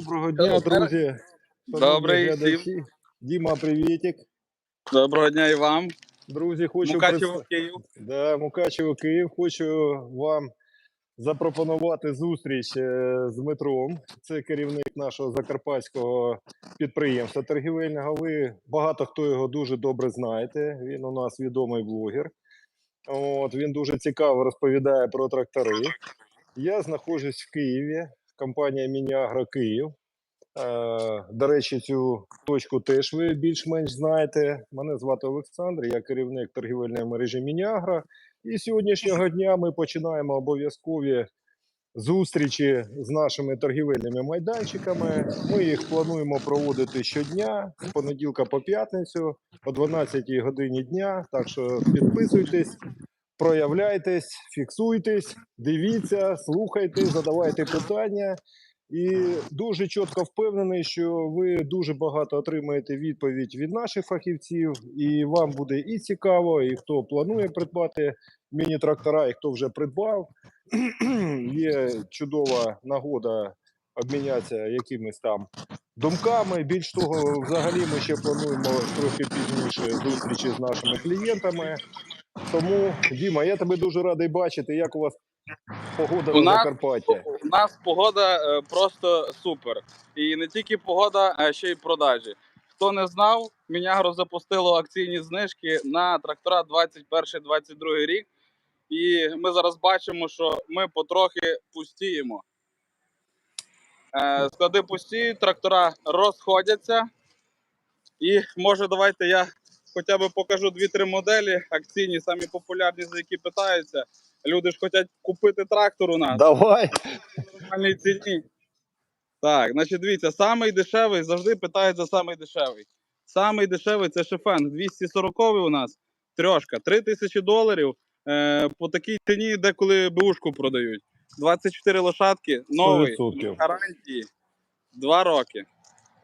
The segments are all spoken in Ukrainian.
Доброго дня, друзі. Добрий глядачі. Діма, привітик. Доброго дня і вам. Друзі, хочу Мукачево, представ- Київ. Да, Мукачево, Київ. Хочу вам запропонувати зустріч е, з Дмитром. Це керівник нашого закарпатського підприємства торгівельного. Ви багато хто його дуже добре знаєте. Він у нас відомий блогер. От, він дуже цікаво розповідає про трактори. Я знаходжусь в Києві, компанія Мініагро Київ. Е, До речі, цю точку теж ви більш-менш знаєте. Мене звати Олександр, я керівник торгівельної мережі Мініагро. І сьогоднішнього дня ми починаємо обов'язкові зустрічі з нашими торгівельними майданчиками. Ми їх плануємо проводити щодня з понеділка по п'ятницю о 12 годині дня. Так що підписуйтесь, проявляйтесь, фіксуйтесь, дивіться, слухайте, задавайте питання. І дуже чітко впевнений, що ви дуже багато отримаєте відповідь від наших фахівців, і вам буде і цікаво, і хто планує придбати міні-трактора, і хто вже придбав. Є чудова нагода обмінятися якимись там думками. Більш того, взагалі ми ще плануємо трохи пізніше зустрічі з нашими клієнтами. Тому, Діма, я тебе дуже радий бачити. Як у вас погода У на нас- Закарпатті? У нас погода е, просто супер. І не тільки погода, а ще й продажі. Хто не знав, Мінягро запустило акційні знижки на трактора 21-22 рік. І ми зараз бачимо, що ми потрохи пустіємо. Е, Склади пусті, трактора розходяться. І може давайте я хоча б покажу 2-3 моделі акційні, самі популярні, за які питаються. Люди ж хочуть купити трактор у нас Давай. нормальній ціні. Так, значить, дивіться, самий дешевий завжди питають за самий дешевий. Самий дешевий це шефен 240 у нас. Трьошка, 3 тисячі доларів. Е, по такій ціні деколи бушку продають. 24 лошадки, новий, 100%. гарантії, 2 роки.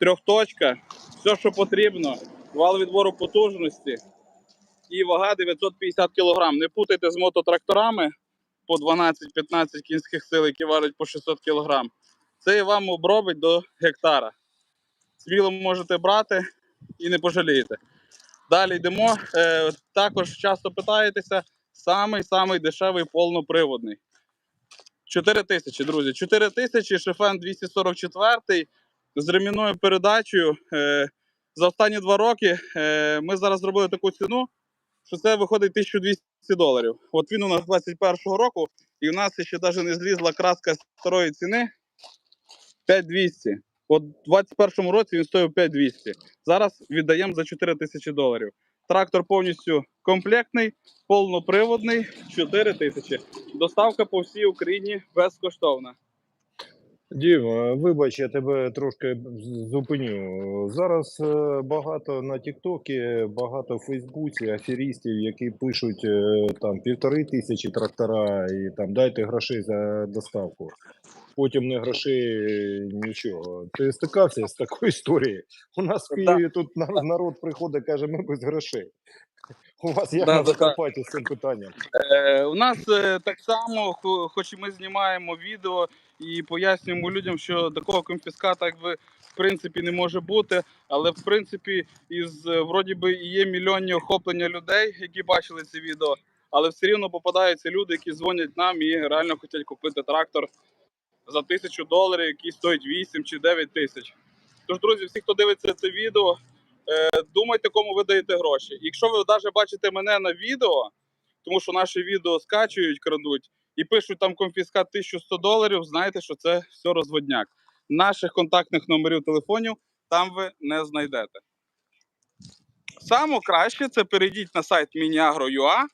Трьохточка, все, що потрібно, вал відбору потужності і вага 950 кг. Не путайте з мототракторами по 12-15 кінських сил, які важать по 600 кг. Це вам обробить до гектара. Сміло можете брати і не пожалієте. Далі йдемо. Е, також часто питаєтеся, самий самий дешевий повноприводний. 4 тисячі, друзі. 4 тисячі, шифен 244 з ремінною передачею. За останні два роки е, ми зараз зробили таку ціну, що це виходить 1200 доларів. От він у нас 21-го року, і у нас ще навіть не злізла краска старої ціни 5200. От у 21-му році він стоїв 5200. Зараз віддаємо за 4 тисячі доларів. Трактор повністю комплектний, повноприводний, 4 тисячі. Доставка по всій Україні безкоштовна. Діма, вибач, я тебе трошки зупиню. Зараз е, багато на Тіктокі, багато в Фейсбуці аферістів, які пишуть е, там півтори тисячі трактора і там дайте грошей за доставку. Потім не грошей, нічого. Ти стикався з такою історією? У нас в Да. Києві тут нар- народ приходить, каже, ми без грошей. У вас як Да, на да, да. З цим питанням? Е, у нас е, так само, хоч і ми знімаємо відео і пояснюємо людям, що такого конфіската, якби в принципі не може бути. Але в принципі, із е, вроді би і є мільйонні охоплення людей, які бачили це відео. Але все рівно попадаються люди, які дзвонять нам і реально хочуть купити трактор за тисячу доларів, який стоїть 8 чи 9 тисяч. Тож, друзі, всі, хто дивиться це відео, е, думайте, кому ви даєте гроші. Якщо ви навіть бачите мене на відео, тому що наші відео скачують, крадуть і пишуть там конфіскат 1100 доларів, знаєте, що це все розводняк. Наших контактних номерів телефонів там ви не знайдете. Саме краще це перейдіть на сайт Miniagro.ua,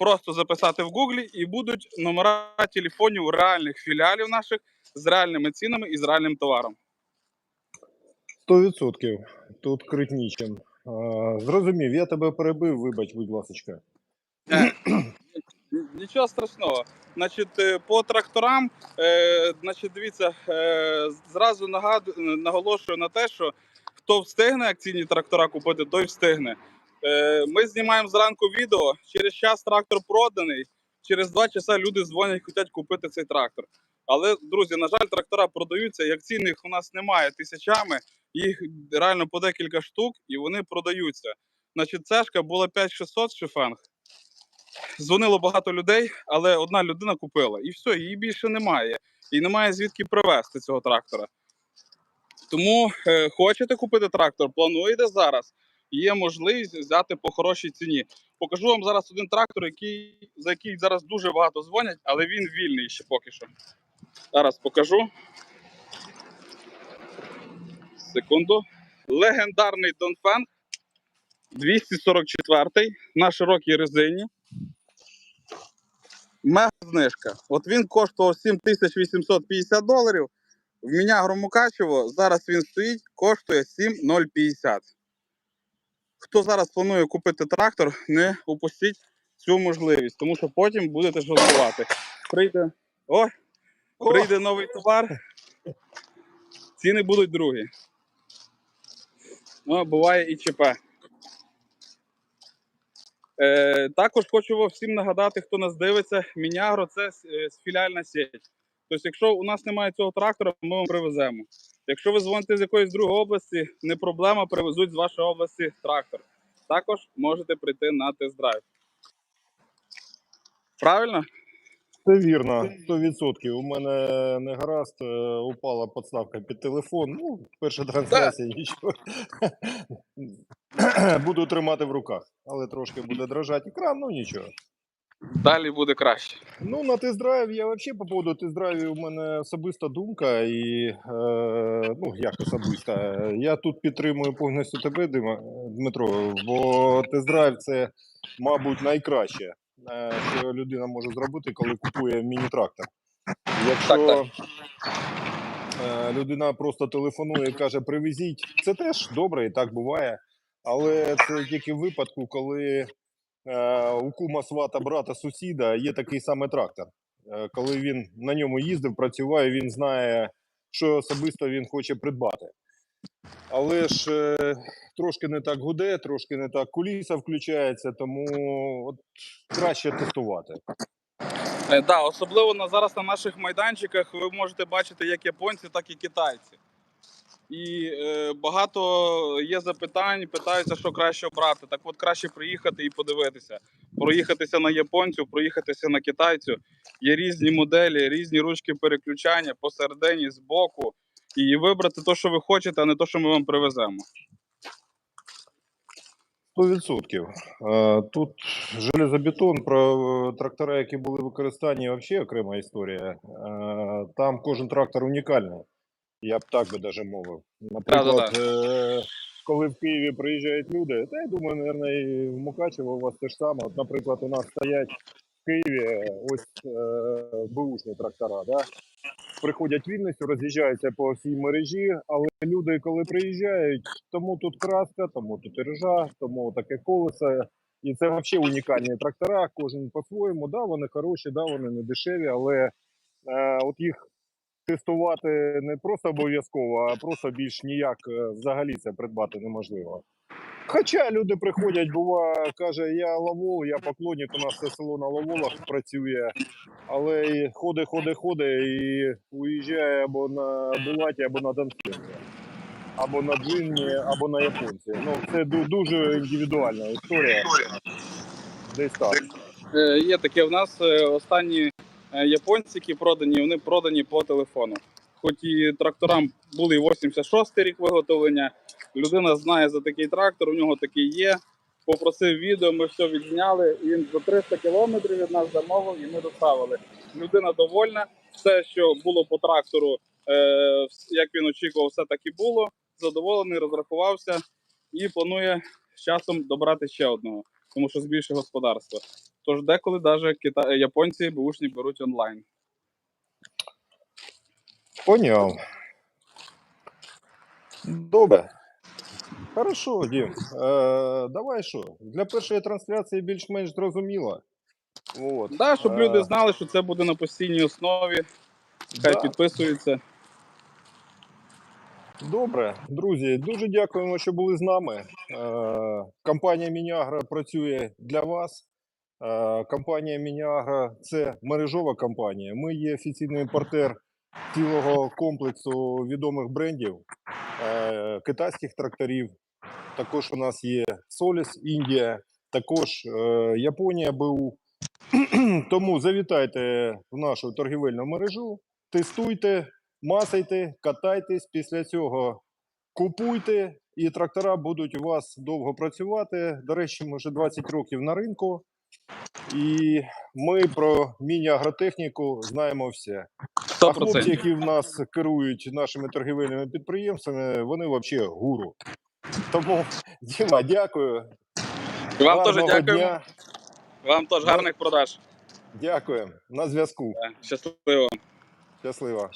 просто записати в Гуглі і будуть номера телефонів реальних філіалів наших з реальними цінами і з реальним товаром. Сто відсотків. Тут критнічим. А, Зрозумів, я тебе перебив, вибач, будь ласка. Нічого страшного. Значить, е, по тракторам, е, значить, дивіться, е, зразу нагаду, наголошую на те, що хто встигне акційні трактора купити, той встигне. Ми знімаємо зранку відео, через час трактор проданий, через два часа люди дзвонять, хочуть купити цей трактор. Але, друзі, на жаль, трактора продаються. Як цінних у нас немає тисячами, їх реально по декілька штук, і вони продаються. Значить, цешка була 5600 шифенг. Дзвонило багато людей, але одна людина купила. І все, її більше немає. І немає звідки привезти цього трактора. Тому е, хочете купити трактор, плануєте зараз. Є можливість взяти по хорошій ціні. Покажу вам зараз один трактор, який, за який зараз дуже багато дзвонять, але він вільний ще поки що. Зараз покажу. Секунду. Легендарний Донфенг 244 на широкій резині. Мега знижка. От він коштував 7850 доларів. В мене Громукачево зараз він стоїть, коштує 7050. Хто зараз планує купити трактор, не упустіть цю можливість, тому що потім будете жалкувати. Прийде. О, прийде новий товар. Ціни будуть другі. Ну, буває і ЧП. Е, також хочу вам всім нагадати, хто нас дивиться, Мінягро це е, філіальна сеть. Тобто, якщо у нас немає цього трактора, ми вам привеземо. Якщо ви дзвоните з якоїсь другої області, не проблема, привезуть з вашої області трактор. Також можете прийти на тест-драйв. Правильно? Це вірно, 100%. У мене не гаразд, е, упала подставка під телефон. Ну, перша трансляція, нічого. Буду тримати в руках, але трошки буде дрожати екран, ну нічого. Далі буде краще. Ну, на тест-драйв я взагалі по поводу тест-драйвів у мене особиста думка, і е, ну як особиста. Я тут підтримую повністю тебе, Дмитро, бо тест-драйв це, мабуть, найкраще, е, що людина може зробити, коли купує міні-трактор. Якщо Так, е, людина просто телефонує і каже, привезіть, це теж добре, і так буває. Але це тільки в випадку, коли е, у кума свата брата сусіда є такий самий трактор. Е, коли він на ньому їздив, працював, він знає, що особисто він хоче придбати. Але ж е, трошки не так гуде, трошки не так куліса включається, тому от, краще тестувати. Е, да, особливо на, зараз на наших майданчиках ви можете бачити як японці, так і китайці. І е, багато є запитань, питаються, що краще обрати. Так от краще приїхати і подивитися. Проїхатися на японцю, проїхатися на китайцю. Є різні моделі, різні ручки переключання посередині, збоку. І вибрати те, що ви хочете, а не те, що ми вам привеземо. 100%. Е, Тут железобетон про е, трактора, які були використані, взагалі окрема історія. Е, Там кожен трактор унікальний. Я б так би даже мовив. Наприклад, е, коли в Києві приїжджають люди, та я думаю, мабуть, і в Мукачево у вас те ж саме. От, наприклад, у нас стоять в Києві ось е, бушні трактора. Да? Приходять вільністю, роз'їжджаються по всій мережі, але люди, коли приїжджають, тому тут краска, тому тут іржа, тому таке колесо. І це взагалі унікальні трактора, кожен по-своєму. Да, вони хороші, да, вони не дешеві, але е, от їх тестувати не просто обов'язково, а просто більш ніяк е, взагалі це придбати неможливо. Хоча люди приходять, бува, каже, я лавол, я поклонник, у нас це село на лаволах працює, але і ходить, ходить, ходить і уїжджає або на Булаті, або на Донфенці, або на Джинні, або на японці. Ну, це дуже індивідуальна історія. Десь так. Е, Є таке в нас е, останні японці, які продані, вони продані по телефону. Хоч і тракторам були 86 рік виготовлення, людина знає за такий трактор, у нього такий є. Попросив відео, ми все відзняли. і Він за 300 кілометрів від нас замовив і ми доставили. Людина довольна. Все, що було по трактору, е, як він очікував, все так і було. Задоволений, розрахувався і планує з часом добрати ще одного, тому що збільшує господарство. Тож деколи навіть кита... японці бушні беруть онлайн. Поняв. Добре. Хорошо, Дім. Е, давай що? Для першої трансляції більш-менш зрозуміло. От. Да, щоб Е, люди знали, що це буде на постійній основі. Хай да. підписуються. Добре, друзі, дуже дякуємо, що були з нами. Е, компанія Мінягра працює для вас. Е, Компанія Мініагра це мережова компанія. Ми є офіційний імпортер цілого комплексу відомих брендів е, китайських тракторів. Також у нас є Solis Індія, також е, Японія БУ. Тому завітайте в нашу торгівельну мережу, тестуйте, масайте, катайтесь. Після цього купуйте, і трактора будуть у вас довго працювати. До речі, ми вже 20 років на ринку, і ми про міні-агротехніку знаємо все. А хлопці, які в нас керують нашими торгівельними підприємствами, вони взагалі гуру. Тому, Діма, дякую. Вам теж дякую. дня. Вам теж гарних продаж. Дякую. На зв'язку. Щасливо. Щасливо.